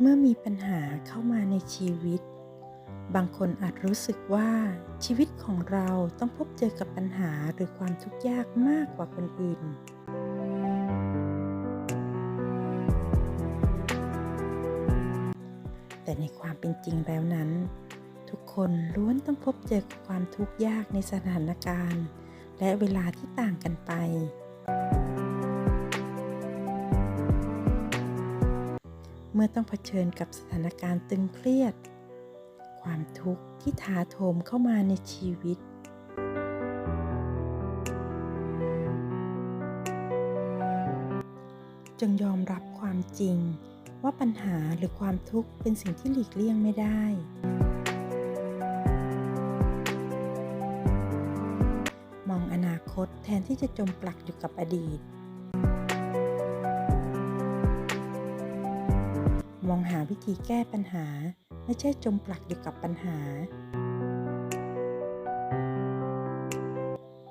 เมื่อมีปัญหาเข้ามาในชีวิต บางคนอาจรู้สึกว่าชีวิตของเราต้องพบเจอกับปัญหาหรือความทุกข์ยากมากกว่าคนอื่น แต่ในความเป็นจริงแล้วนั้น ทุกคนล้วนต้องพบเจอกับความทุกข์ยากในสถานการณ์ และเวลาที่ต่างกันไป มื่อต้องเผชิญกับสถานการณ์ตึงเครียด ความทุกข์ที่ถาโถมเข้ามาในชีวิต จงยอมรับความจริงว่าปัญหาหรือความทุกข์เป็นสิ่งที่หลีกเลี่ยงไม่ได้มองอนาคตแทนที่จะจมปลักอยู่กับอดีต มองหาวิธีแก้ปัญหา ไม่ใช่จมปลักอยู่กับปัญหา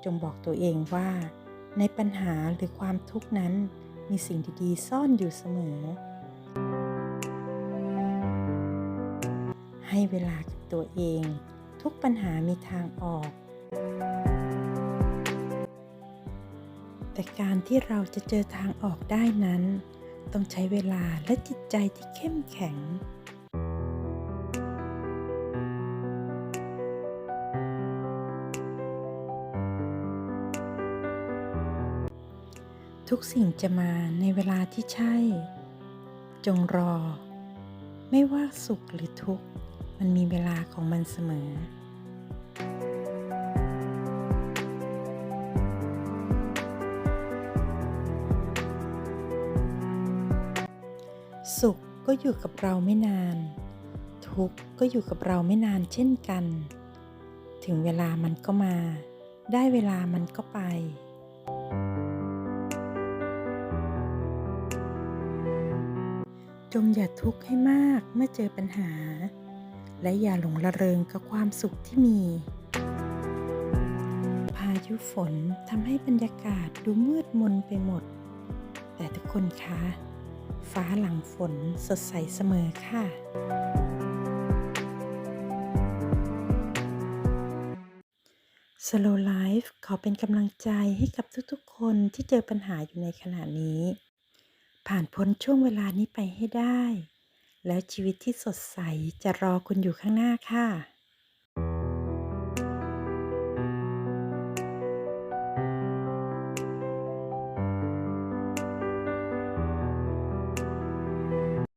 จงบอกตัวเองว่า ในปัญหาหรือความทุกข์นั้น มีสิ่งดีๆซ่อนอยู่เสมอ ให้เวลากับตัวเอง ทุกปัญหามีทางออกแต่การที่เราจะเจอทางออกได้นั้น ต้องใช้เวลาและจิตใจที่เข้มแข็ง ทุกสิ่งจะมาในเวลาที่ใช่ จงรอ ไม่ว่าสุขหรือทุกข์ มันมีเวลาของมันเสมอ สุขก็อยู่กับเราไม่นาน ทุกข์ก็อยู่กับเราไม่นานเช่นกัน ถึงเวลามันก็มา ได้เวลามันก็ไป จงอย่าทุกข์ให้มากเมื่อเจอปัญหา และอย่าหลงระเริงกับความสุขที่มี พายุฝนทำให้บรรยากาศดูมืดมนไปหมด แต่ทุกคนคะ ฟ้าหลังฝนสดใสเสมอค่ะ Slow Life ขอเป็นกำลังใจให้กับทุกๆ คนที่เจอปัญหาอยู่ในขณะนี้ ผ่านพ้นช่วงเวลานี้ไปให้ได้ แล้วชีวิตที่สดใสจะรอคุณอยู่ข้างหน้าค่ะ